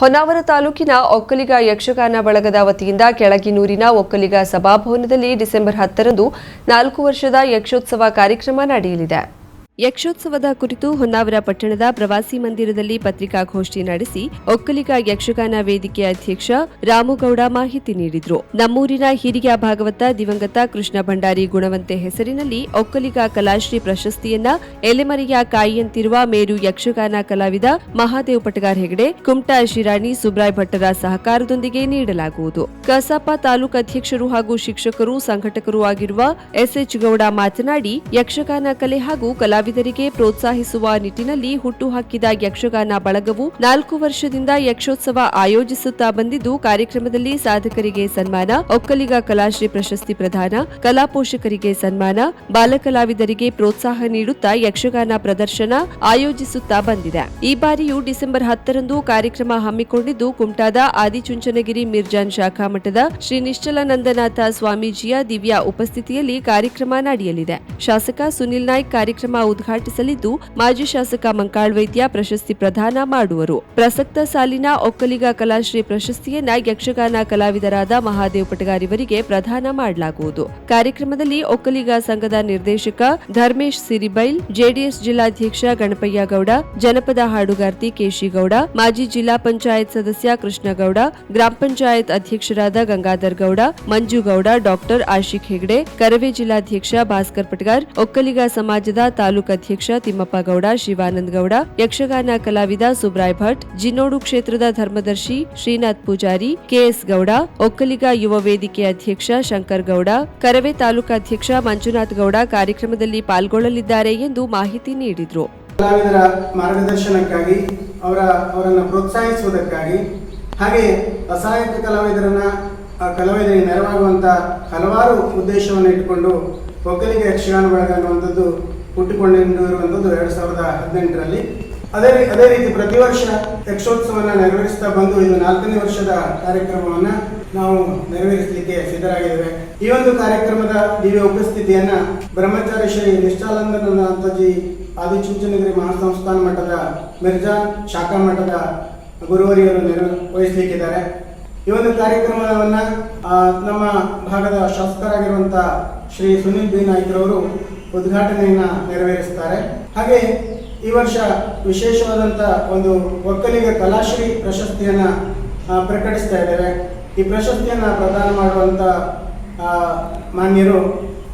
ಹೊನ್ನಾವರ ತಾಲೂಕಿನ ಒಕ್ಕಲಿಗ ಯಕ್ಷಗಾನ ಬಳಗದ ವತಿಯಿಂದ ಕೆಳಗಿನೂರಿನ ಒಕ್ಕಲಿಗ ಸಭಾಭವನದಲ್ಲಿ ಡಿಸೆಂಬರ್ ಹತ್ತರಂದು ನಾಲ್ಕು ವರ್ಷದ ಯಕ್ಷೋತ್ಸವ ಕಾರ್ಯಕ್ರಮ ನಡೆಯಲಿದೆ ಯಕ್ಷೋತ್ಸವದ ಕುರಿತು ಹೊನ್ನಾವರ ಪಟ್ಟಣದ ಪ್ರವಾಸಿ ಮಂದಿರದಲ್ಲಿ ಪತ್ರಿಕಾಗೋಷ್ಠಿ ನಡೆಸಿ ಒಕ್ಕಲಿಗ ಯಕ್ಷಗಾನ ವೇದಿಕೆ ಅಧ್ಯಕ್ಷ ರಾಮುಗೌಡ ಮಾಹಿತಿ ನೀಡಿದರು ನಮ್ಮೂರಿನ ಹಿರಿಯ ಭಾಗವತ ದಿವಂಗತ ಕೃಷ್ಣ ಭಂಡಾರಿ ಗುಣವಂತೆ ಹೆಸರಿನಲ್ಲಿ ಒಕ್ಕಲಿಗ ಕಲಾಶ್ರೀ ಪ್ರಶಸ್ತಿಯನ್ನ ಎಲೆಮರಿಯ ಕಾಯಿಯಂತಿರುವ ಮೇರು ಯಕ್ಷಗಾನ ಕಲಾವಿದ ಮಹಾದೇವ್ ಪಟಗಾರ್ ಹೆಗಡೆ ಕುಮಟಾ ಶಿರಾಣಿ ಸುಬ್ರಾಯ್ ಭಟ್ಟರ ಸಹಕಾರದೊಂದಿಗೆ ನೀಡಲಾಗುವುದು ಕಸಾಪ ತಾಲೂಕು ಅಧ್ಯಕ್ಷರು ಹಾಗೂ ಶಿಕ್ಷಕರು ಸಂಘಟಕರು ಆಗಿರುವ ಎಸ್ಎಚ್ ಗೌಡ ಮಾತನಾಡಿ ಯಕ್ಷಗಾನ ಕಲೆ ಹಾಗೂ ಕಲಾವಿದ ಕಲಾವಿದರಿಗೆ ಪ್ರೋತ್ಸಾಹಿಸುವ ನಿಟ್ಟಿನಲ್ಲಿ ಹುಟ್ಟುಹಾಕಿದ ಯಕ್ಷಗಾನ ಬಳಗವು ನಾಲ್ಕು ವರ್ಷದಿಂದ ಯಕ್ಷೋತ್ಸವ ಆಯೋಜಿಸುತ್ತಾ ಬಂದಿದ್ದು ಕಾರ್ಯಕ್ರಮದಲ್ಲಿ ಸಾಧಕರಿಗೆ ಸನ್ಮಾನ ಒಕ್ಕಲಿಗ ಕಲಾಶ್ರೀ ಪ್ರಶಸ್ತಿ ಪ್ರದಾನ ಕಲಾ ಪೋಷಕರಿಗೆ ಸನ್ಮಾನ ಬಾಲಕಲಾವಿದರಿಗೆ ಪ್ರೋತ್ಸಾಹ ನೀಡುತ್ತಾ ಯಕ್ಷಗಾನ ಪ್ರದರ್ಶನ ಆಯೋಜಿಸುತ್ತಾ ಬಂದಿದೆ ಈ ಬಾರಿಯೂ ಡಿಸೆಂಬರ್ ಹತ್ತರಂದು ಕಾರ್ಯಕ್ರಮ ಹಮ್ಮಿಕೊಂಡಿದ್ದು ಕುಮಟಾದ ಆದಿಚುಂಚನಗಿರಿ ಮಿರ್ಜಾನ್ ಶಾಖಾ ಮಠದ ಶ್ರೀ ನಿಶ್ಚಲಾನಂದನಾಥ ಸ್ವಾಮೀಜಿಯ ದಿವ್ಯಾ ಉಪಸ್ಥಿತಿಯಲ್ಲಿ ಕಾರ್ಯಕ್ರಮ ನಡೆಯಲಿದೆ ಶಾಸಕ ಸುನಿಲ್ ನಾಯ್ಕ್ ಕಾರ್ಯಕ್ರಮ ಉದ್ಘಾಟಿಸಲಿದ್ದು ಮಾಜಿ ಶಾಸಕ ಮಂಕಾಳ್ ವೈದ್ಯ ಪ್ರಶಸ್ತಿ ಪ್ರದಾನ ಮಾಡುವರು ಪ್ರಸಕ್ತ ಸಾಲಿನ ಒಕ್ಕಲಿಗ ಕಲಾಶ್ರೀ ಪ್ರಶಸ್ತಿಯನ್ನ ಯಕ್ಷಗಾನ ಕಲಾವಿದರಾದ ಮಹಾದೇವ್ ಪಟಗಾರಿವರಿಗೆ ಪ್ರದಾನ ಮಾಡಲಾಗುವುದು ಕಾರ್ಯಕ್ರಮದಲ್ಲಿ ಒಕ್ಕಲಿಗ ಸಂಘದ ನಿರ್ದೇಶಕ ಧರ್ಮೇಶ್ ಸಿರಿಬೈಲ್ ಜೆಡಿಎಸ್ ಜಿಲ್ಲಾಧ್ಯಕ್ಷ ಗಣಪಯ್ಯ ಗೌಡ ಜನಪದ ಹಾಡುಗಾರ್ತಿ ಕೇಶಿಗೌಡ ಮಾಜಿ ಜಿಲ್ಲಾ ಪಂಚಾಯತ್ ಸದಸ್ಯ ಕೃಷ್ಣಗೌಡ ಗ್ರಾಮ ಪಂಚಾಯತ್ ಅಧ್ಯಕ್ಷರಾದ ಗಂಗಾಧರ್ ಗೌಡ ಮಂಜುಗೌಡ ಡಾಕ್ಟರ್ ಆಶಿಕ್ ಹೆಗ್ಡೆ ಕರವೇ ಜಿಲ್ಲಾಧ್ಯಕ್ಷ ಭಾಸ್ಕರ್ ಪಟಗಾರ್ ಒಕ್ಕಲಿಗ ಸಮಾಜದ ತಾಲೂಕು ತಾಲೂಕ್ ಅಧ್ಯಕ್ಷ ತಿಮ್ಮಪ್ಪ ಗೌಡ ಶಿವಾನಂದ ಗೌಡ ಯಕ್ಷಗಾನ ಕಲಾವಿದ ಸುಬ್ರಾಯ್ ಭಟ್ ಜಿನೋಡು ಕ್ಷೇತ್ರದ ಧರ್ಮದರ್ಶಿ ಶ್ರೀನಾಥ್ ಪೂಜಾರಿ ಕೆಎಸ್ ಗೌಡ ಒಕ್ಕಲಿಗ ಯುವ ವೇದಿಕೆ ಅಧ್ಯಕ್ಷ ಶಂಕರ್ ಗೌಡ ಕರವೆ ಅಧ್ಯಕ್ಷ ಮಂಜುನಾಥ್ ಗೌಡ ಕಾರ್ಯಕ್ರಮದಲ್ಲಿ ಪಾಲ್ಗೊಳ್ಳಲಿದ್ದಾರೆ ಎಂದು ಮಾಹಿತಿ ನೀಡಿದರು ಕಲಾವಿದರ ಮಾರ್ಗದರ್ಶನಕ್ಕಾಗಿ ಅವರ ಅವರನ್ನು ಪ್ರೋತ್ಸಾಹಿಸುವುದಕ್ಕಾಗಿ ಹಾಗೆ ಅಸಹಾಯಕ ಕಲಾವಿದರನ್ನ ಕಲಾವಿದರಿಗೆ ನೆರವಾಗುವಂತ ಹಲವಾರು ಉದ್ದೇಶವನ್ನು ಇಟ್ಟುಕೊಂಡು ಒಕ್ಕಲಿಗ ಯಕ್ಷಗಾನ ಬಳಗ ಅನ್ನುವಂಥದ್ದು ಹುಟ್ಟಿಕೊಂಡಿರುವಂಥದ್ದು ಎರಡ್ ಸಾವಿರದ ಹದಿನೆಂಟರಲ್ಲಿ ಅದೇ ಅದೇ ರೀತಿ ಪ್ರತಿ ವರ್ಷ ಯಕ್ಷೋತ್ಸವವನ್ನು ನೆರವೇರಿಸ್ತಾ ಬಂದು ಇದು ನಾಲ್ಕನೇ ವರ್ಷದ ಕಾರ್ಯಕ್ರಮವನ್ನ ನಾವು ನೆರವೇರಿಸಲಿಕ್ಕೆ ಸಿದ್ಧರಾಗಿದ್ದೇವೆ ಈ ಒಂದು ಕಾರ್ಯಕ್ರಮದ ದಿವ್ಯ ಉಪಸ್ಥಿತಿಯನ್ನ ಬ್ರಹ್ಮಚಾರಿ ಶ್ರೀ ನಿಷ್ಠಾನಂದನಾಥಜಿ ಆದಿಚುಂಚನಗಿರಿ ಮಹಾಸಂಸ್ಥಾನ ಮಠದ ಮಿರ್ಜಾ ಶಾಖಾ ಮಠದ ಗುರುವರಿಯವರು ನೆರವೇರಿಸಲಿಕ್ಕಿದ್ದಾರೆ ಈ ಒಂದು ಕಾರ್ಯಕ್ರಮವನ್ನ ನಮ್ಮ ಭಾಗದ ಶಾಸಕರಾಗಿರುವಂತಹ ಶ್ರೀ ಸುನೀಲ್ ಬಿ ಅವರು ಉದ್ಘಾಟನೆಯನ್ನ ನೆರವೇರಿಸುತ್ತಾರೆ ಹಾಗೆ ಈ ವರ್ಷ ವಿಶೇಷವಾದಂತ ಒಂದು ಒಕ್ಕಲಿಗ ಕಲಾಶ್ರೀ ಪ್ರಶಸ್ತಿಯನ್ನ ಪ್ರಕಟಿಸ್ತಾ ಇದ್ದೇವೆ ಈ ಪ್ರಶಸ್ತಿಯನ್ನ ಪ್ರದಾನ ಮಾಡುವಂಥ ಮಾನ್ಯರು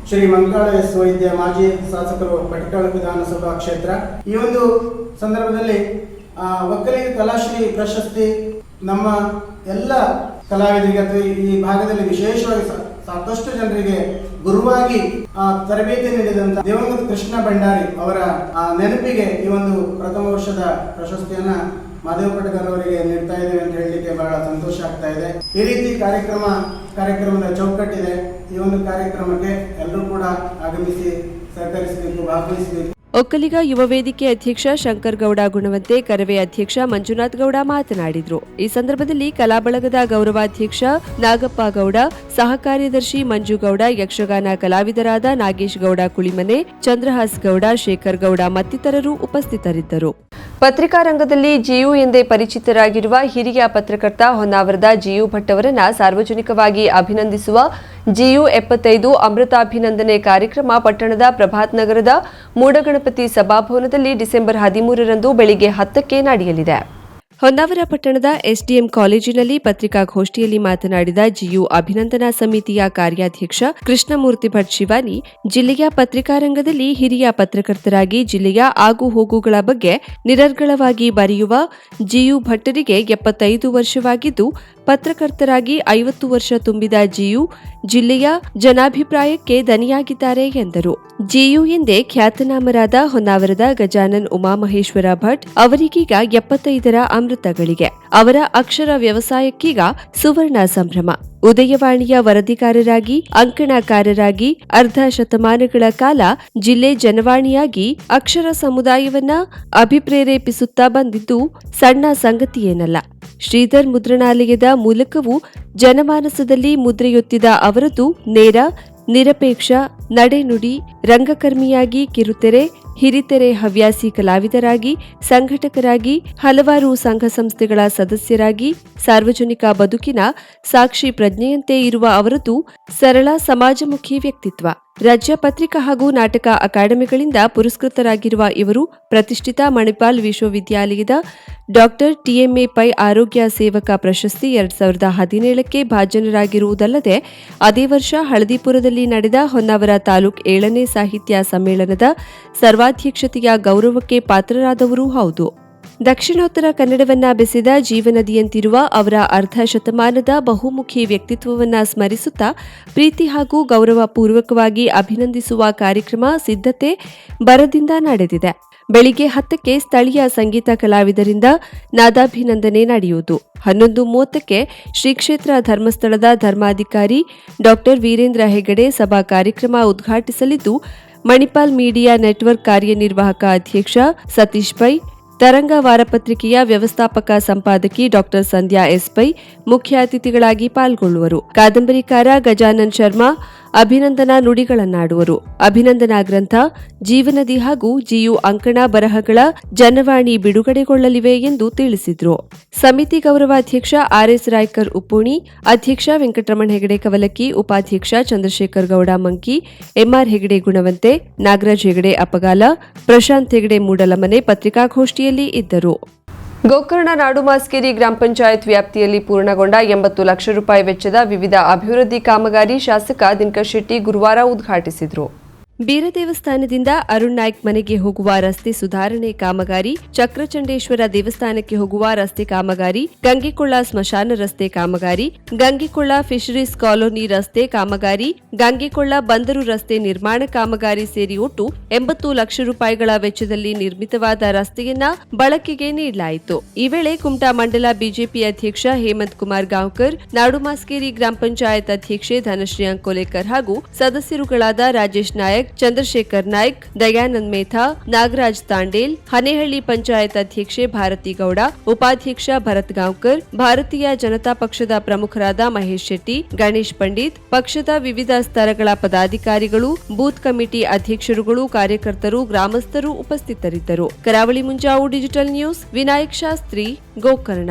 ಶ್ರೀ ಮಂಕಾಳ ಎಸ್ ವೈದ್ಯ ಮಾಜಿ ಶಾಸಕರು ಪಟ್ಕಳ ವಿಧಾನಸಭಾ ಕ್ಷೇತ್ರ ಈ ಒಂದು ಸಂದರ್ಭದಲ್ಲಿ ಒಕ್ಕಲಿಗ ಕಲಾಶ್ರೀ ಪ್ರಶಸ್ತಿ ನಮ್ಮ ಎಲ್ಲ ಕಲಾವಿದರಿಗೆ ಅಥವಾ ಈ ಭಾಗದಲ್ಲಿ ವಿಶೇಷವಾಗಿ ಸಾಕಷ್ಟು ಜನರಿಗೆ ಗುರುವಾಗಿ ಆ ತರಬೇತಿ ನೀಡಿದಂತ ದೇವಗುರು ಕೃಷ್ಣ ಭಂಡಾರಿ ಅವರ ನೆನಪಿಗೆ ಈ ಒಂದು ಪ್ರಥಮ ವರ್ಷದ ಪ್ರಶಸ್ತಿಯನ್ನ ಮಾಧವ ಪಟಕರ್ ಅವರಿಗೆ ನೀಡ್ತಾ ಇದ್ದೇವೆ ಅಂತ ಹೇಳಲಿಕ್ಕೆ ಬಹಳ ಸಂತೋಷ ಆಗ್ತಾ ಇದೆ ಈ ರೀತಿ ಕಾರ್ಯಕ್ರಮ ಕಾರ್ಯಕ್ರಮದ ಚೌಕಟ್ಟಿದೆ ಈ ಒಂದು ಕಾರ್ಯಕ್ರಮಕ್ಕೆ ಎಲ್ಲರೂ ಕೂಡ ಆಗಮಿಸಿ ಸಹಕರಿಸಬೇಕು ಭಾಗವಹಿಸಬೇಕು ಒಕ್ಕಲಿಗ ಯುವ ವೇದಿಕೆ ಅಧ್ಯಕ್ಷ ಶಂಕರ್ ಗೌಡ ಗುಣವಂತೆ ಕರವೇ ಅಧ್ಯಕ್ಷ ಮಂಜುನಾಥ್ ಗೌಡ ಮಾತನಾಡಿದರು ಈ ಸಂದರ್ಭದಲ್ಲಿ ಕಲಾಬಳಗದ ಗೌರವಾಧ್ಯಕ್ಷ ನಾಗಪ್ಪ ಗೌಡ ಸಹ ಕಾರ್ಯದರ್ಶಿ ಮಂಜುಗೌಡ ಯಕ್ಷಗಾನ ಕಲಾವಿದರಾದ ನಾಗೇಶ್ ಗೌಡ ಕುಳಿಮನೆ ಚಂದ್ರಹಾಸ್ ಗೌಡ ಶೇಖರ್ ಗೌಡ ಮತ್ತಿತರರು ಉಪಸ್ಥಿತರಿದ್ದರು ಪತ್ರಿಕಾ ರಂಗದಲ್ಲಿ ಜಿಯು ಎಂದೇ ಪರಿಚಿತರಾಗಿರುವ ಹಿರಿಯ ಪತ್ರಕರ್ತ ಹೊನ್ನಾವರದ ಜಿಯು ಭಟ್ ಅವರನ್ನ ಸಾರ್ವಜನಿಕವಾಗಿ ಅಭಿನಂದಿಸುವ ಜಿಯು ಎಪ್ಪತ್ತೈದು ಅಮೃತಾಭಿನಂದನೆ ಕಾರ್ಯಕ್ರಮ ಪಟ್ಟಣದ ಪ್ರಭಾತ್ ನಗರದ ಮೂಡಗಣಪತಿ ಸಭಾಭವನದಲ್ಲಿ ಡಿಸೆಂಬರ್ ಹದಿಮೂರರಂದು ಬೆಳಗ್ಗೆ ಹತ್ತಕ್ಕೆ ನಡೆಯಲಿದೆ ಹೊನ್ನಾವರ ಪಟ್ಟಣದ ಎಸ್ಡಿಎಂ ಕಾಲೇಜಿನಲ್ಲಿ ಪತ್ರಿಕಾಗೋಷ್ಠಿಯಲ್ಲಿ ಮಾತನಾಡಿದ ಜಿಯು ಅಭಿನಂದನಾ ಸಮಿತಿಯ ಕಾರ್ಯಾಧ್ಯಕ್ಷ ಕೃಷ್ಣಮೂರ್ತಿ ಭಟ್ ಶಿವಾನಿ ಜಿಲ್ಲೆಯ ಪತ್ರಿಕಾರಂಗದಲ್ಲಿ ಹಿರಿಯ ಪತ್ರಕರ್ತರಾಗಿ ಜಿಲ್ಲೆಯ ಆಗು ಹೋಗುಗಳ ಬಗ್ಗೆ ನಿರರ್ಗಳವಾಗಿ ಬರೆಯುವ ಜಿಯು ಭಟ್ಟರಿಗೆ ಎಪ್ಪತ್ತೈದು ವರ್ಷವಾಗಿದ್ದು ಪತ್ರಕರ್ತರಾಗಿ ಐವತ್ತು ವರ್ಷ ತುಂಬಿದ ಜಿಯು ಜಿಲ್ಲೆಯ ಜನಾಭಿಪ್ರಾಯಕ್ಕೆ ದನಿಯಾಗಿದ್ದಾರೆ ಎಂದರು ಜಿಯು ಎಂದೇ ಖ್ಯಾತನಾಮರಾದ ಹೊನ್ನಾವರದ ಗಜಾನನ್ ಉಮಾಮಹೇಶ್ವರ ಭಟ್ ಅವರಿಗೀಗ ಎಪ್ಪತ್ತೈದರ ಅಮೃತಗಳಿಗೆ ಅವರ ಅಕ್ಷರ ವ್ಯವಸಾಯಕ್ಕೀಗ ಸುವರ್ಣ ಸಂಭ್ರಮ ಉದಯವಾಣಿಯ ವರದಿಗಾರರಾಗಿ ಅಂಕಣಕಾರರಾಗಿ ಅರ್ಧ ಶತಮಾನಗಳ ಕಾಲ ಜಿಲ್ಲೆ ಜನವಾಣಿಯಾಗಿ ಅಕ್ಷರ ಸಮುದಾಯವನ್ನ ಅಭಿಪ್ರೇರೇಪಿಸುತ್ತಾ ಬಂದಿದ್ದು ಸಣ್ಣ ಸಂಗತಿಯೇನಲ್ಲ ಶ್ರೀಧರ್ ಮುದ್ರಣಾಲಯದ ಮೂಲಕವೂ ಜನಮಾನಸದಲ್ಲಿ ಮುದ್ರೆಯೊತ್ತಿದ ಅವರದು ನೇರ ನಿರಪೇಕ್ಷ ನಡೆನುಡಿ ರಂಗಕರ್ಮಿಯಾಗಿ ಕಿರುತೆರೆ ಹಿರಿತೆರೆ ಹವ್ಯಾಸಿ ಕಲಾವಿದರಾಗಿ ಸಂಘಟಕರಾಗಿ ಹಲವಾರು ಸಂಘ ಸಂಸ್ಥೆಗಳ ಸದಸ್ಯರಾಗಿ ಸಾರ್ವಜನಿಕ ಬದುಕಿನ ಸಾಕ್ಷಿ ಪ್ರಜ್ಞೆಯಂತೆ ಇರುವ ಅವರದ್ದು ಸರಳ ಸಮಾಜಮುಖಿ ವ್ಯಕ್ತಿತ್ವ ರಾಜ್ಯ ಪತ್ರಿಕಾ ಹಾಗೂ ನಾಟಕ ಅಕಾಡೆಮಿಗಳಿಂದ ಪುರಸ್ಕೃತರಾಗಿರುವ ಇವರು ಪ್ರತಿಷ್ಠಿತ ಮಣಿಪಾಲ್ ವಿಶ್ವವಿದ್ಯಾಲಯದ ಡಾಕ್ಟರ್ ಟಿಎಂಎ ಪೈ ಆರೋಗ್ಯ ಸೇವಕ ಪ್ರಶಸ್ತಿ ಎರಡ್ ಸಾವಿರದ ಹದಿನೇಳಕ್ಕೆ ಭಾಜನರಾಗಿರುವುದಲ್ಲದೆ ಅದೇ ವರ್ಷ ಹಳದಿಪುರದಲ್ಲಿ ನಡೆದ ಹೊನ್ನಾವರ ತಾಲೂಕ್ ಏಳನೇ ಸಾಹಿತ್ಯ ಸಮ್ಮೇಳನದ ಸರ್ವ ಅಧ್ಯಕ್ಷತೆಯ ಗೌರವಕ್ಕೆ ಪಾತ್ರರಾದವರೂ ಹೌದು ದಕ್ಷಿಣೋತ್ತರ ಕನ್ನಡವನ್ನ ಬೆಸೆದ ಜೀವನದಿಯಂತಿರುವ ಅವರ ಅರ್ಧ ಶತಮಾನದ ಬಹುಮುಖಿ ವ್ಯಕ್ತಿತ್ವವನ್ನ ಸ್ಮರಿಸುತ್ತಾ ಪ್ರೀತಿ ಹಾಗೂ ಗೌರವ ಪೂರ್ವಕವಾಗಿ ಅಭಿನಂದಿಸುವ ಕಾರ್ಯಕ್ರಮ ಸಿದ್ಧತೆ ಬರದಿಂದ ನಡೆದಿದೆ ಬೆಳಿಗ್ಗೆ ಹತ್ತಕ್ಕೆ ಸ್ಥಳೀಯ ಸಂಗೀತ ಕಲಾವಿದರಿಂದ ನಾದಾಭಿನಂದನೆ ನಡೆಯುವುದು ಹನ್ನೊಂದು ಮೂವತ್ತಕ್ಕೆ ಶ್ರೀ ಕ್ಷೇತ್ರ ಧರ್ಮಸ್ಥಳದ ಧರ್ಮಾಧಿಕಾರಿ ಡಾ ವೀರೇಂದ್ರ ಹೆಗಡೆ ಸಭಾ ಕಾರ್ಯಕ್ರಮ ಉದ್ಘಾಟಿಸಲಿದ್ದು ಮಣಿಪಾಲ್ ಮೀಡಿಯಾ ನೆಟ್ವರ್ಕ್ ಕಾರ್ಯನಿರ್ವಾಹಕ ಅಧ್ಯಕ್ಷ ಸತೀಶ್ ಪೈ ತರಂಗ ವಾರಪತ್ರಿಕೆಯ ವ್ಯವಸ್ಥಾಪಕ ಸಂಪಾದಕಿ ಡಾಕ್ಟರ್ ಸಂಧ್ಯಾ ಎಸ್ ಪೈ ಮುಖ್ಯ ಅತಿಥಿಗಳಾಗಿ ಪಾಲ್ಗೊಳ್ಳುವರು ಕಾದಂಬರಿಕಾರ ಗಜಾನನ್ ಶರ್ಮಾ ಅಭಿನಂದನಾ ನುಡಿಗಳನ್ನಾಡುವರು ಅಭಿನಂದನಾ ಗ್ರಂಥ ಜೀವನದಿ ಹಾಗೂ ಜಿಯು ಅಂಕಣ ಬರಹಗಳ ಜನವಾಣಿ ಬಿಡುಗಡೆಗೊಳ್ಳಲಿವೆ ಎಂದು ತಿಳಿಸಿದರು ಸಮಿತಿ ಗೌರವಾಧ್ಯಕ್ಷ ಆರ್ಎಸ್ ರಾಯ್ಕರ್ ಉಪ್ಪುಣಿ ಅಧ್ಯಕ್ಷ ವೆಂಕಟರಮಣ ಹೆಗಡೆ ಕವಲಕ್ಕಿ ಉಪಾಧ್ಯಕ್ಷ ಚಂದ್ರಶೇಖರ್ ಗೌಡ ಮಂಕಿ ಎಂಆರ್ ಹೆಗಡೆ ಗುಣವಂತೆ ನಾಗರಾಜ್ ಹೆಗಡೆ ಅಪಗಾಲ ಪ್ರಶಾಂತ್ ಹೆಗಡೆ ಮೂಡಲಮನೆ ಪತ್ರಿಕಾಗೋಷ್ಠಿಯಲ್ಲಿ ಇದ್ದರು ಗೋಕರ್ಣ ನಾಡುಮಾಸ್ಕೇರಿ ಗ್ರಾಮ ಪಂಚಾಯತ್ ವ್ಯಾಪ್ತಿಯಲ್ಲಿ ಪೂರ್ಣಗೊಂಡ ಎಂಬತ್ತು ಲಕ್ಷ ರೂಪಾಯಿ ವೆಚ್ಚದ ವಿವಿಧ ಅಭಿವೃದ್ಧಿ ಕಾಮಗಾರಿ ಶಾಸಕ ದಿನಕರ್ ಶೆಟ್ಟಿ ಗುರುವಾರ ಉದ್ಘಾಟಿಸಿದರು ಬೀರ ದೇವಸ್ಥಾನದಿಂದ ಅರುಣ್ ನಾಯ್ಕ್ ಮನೆಗೆ ಹೋಗುವ ರಸ್ತೆ ಸುಧಾರಣೆ ಕಾಮಗಾರಿ ಚಕ್ರಚಂಡೇಶ್ವರ ದೇವಸ್ಥಾನಕ್ಕೆ ಹೋಗುವ ರಸ್ತೆ ಕಾಮಗಾರಿ ಗಂಗೆಕೊಳ್ಳ ಸ್ಮಶಾನ ರಸ್ತೆ ಕಾಮಗಾರಿ ಗಂಗೆಕೊಳ್ಳ ಫಿಶರೀಸ್ ಕಾಲೋನಿ ರಸ್ತೆ ಕಾಮಗಾರಿ ಗಂಗೆಕೊಳ್ಳ ಬಂದರು ರಸ್ತೆ ನಿರ್ಮಾಣ ಕಾಮಗಾರಿ ಸೇರಿ ಒಟ್ಟು ಎಂಬತ್ತು ಲಕ್ಷ ರೂಪಾಯಿಗಳ ವೆಚ್ಚದಲ್ಲಿ ನಿರ್ಮಿತವಾದ ರಸ್ತೆಯನ್ನ ಬಳಕೆಗೆ ನೀಡಲಾಯಿತು ಈ ವೇಳೆ ಕುಮಟಾ ಮಂಡಲ ಬಿಜೆಪಿ ಅಧ್ಯಕ್ಷ ಹೇಮಂತ್ ಕುಮಾರ್ ಗಾಂವ್ಕರ್ ನಾಡುಮಾಸ್ಕೇರಿ ಗ್ರಾಮ ಪಂಚಾಯತ್ ಅಧ್ಯಕ್ಷೆ ಧನಶ್ರೀ ಅಂಕೋಲೇಕರ್ ಹಾಗೂ ಸದಸ್ಯರುಗಳಾದ ರಾಜೇಶ್ ನಾಯಕ್ ಚಂದ್ರಶೇಖರ್ ನಾಯ್ಕ್ ದಯಾನಂದ್ ಮೇಥಾ ನಾಗರಾಜ್ ತಾಂಡೇಲ್ ಹನೇಹಳ್ಳಿ ಪಂಚಾಯತ್ ಅಧ್ಯಕ್ಷೆ ಭಾರತಿ ಗೌಡ ಉಪಾಧ್ಯಕ್ಷ ಭರತ್ ಗಾಂವ್ಕರ್ ಭಾರತೀಯ ಜನತಾ ಪಕ್ಷದ ಪ್ರಮುಖರಾದ ಮಹೇಶ್ ಶೆಟ್ಟಿ ಗಣೇಶ್ ಪಂಡಿತ್ ಪಕ್ಷದ ವಿವಿಧ ಸ್ತರಗಳ ಪದಾಧಿಕಾರಿಗಳು ಬೂತ್ ಕಮಿಟಿ ಅಧ್ಯಕ್ಷರುಗಳು ಕಾರ್ಯಕರ್ತರು ಗ್ರಾಮಸ್ಥರು ಉಪಸ್ಥಿತರಿದ್ದರು ಕರಾವಳಿ ಮುಂಜಾವು ಡಿಜಿಟಲ್ ನ್ಯೂಸ್ ವಿನಾಯಕ್ ಶಾಸ್ತ್ರಿ ಗೋಕರ್ಣ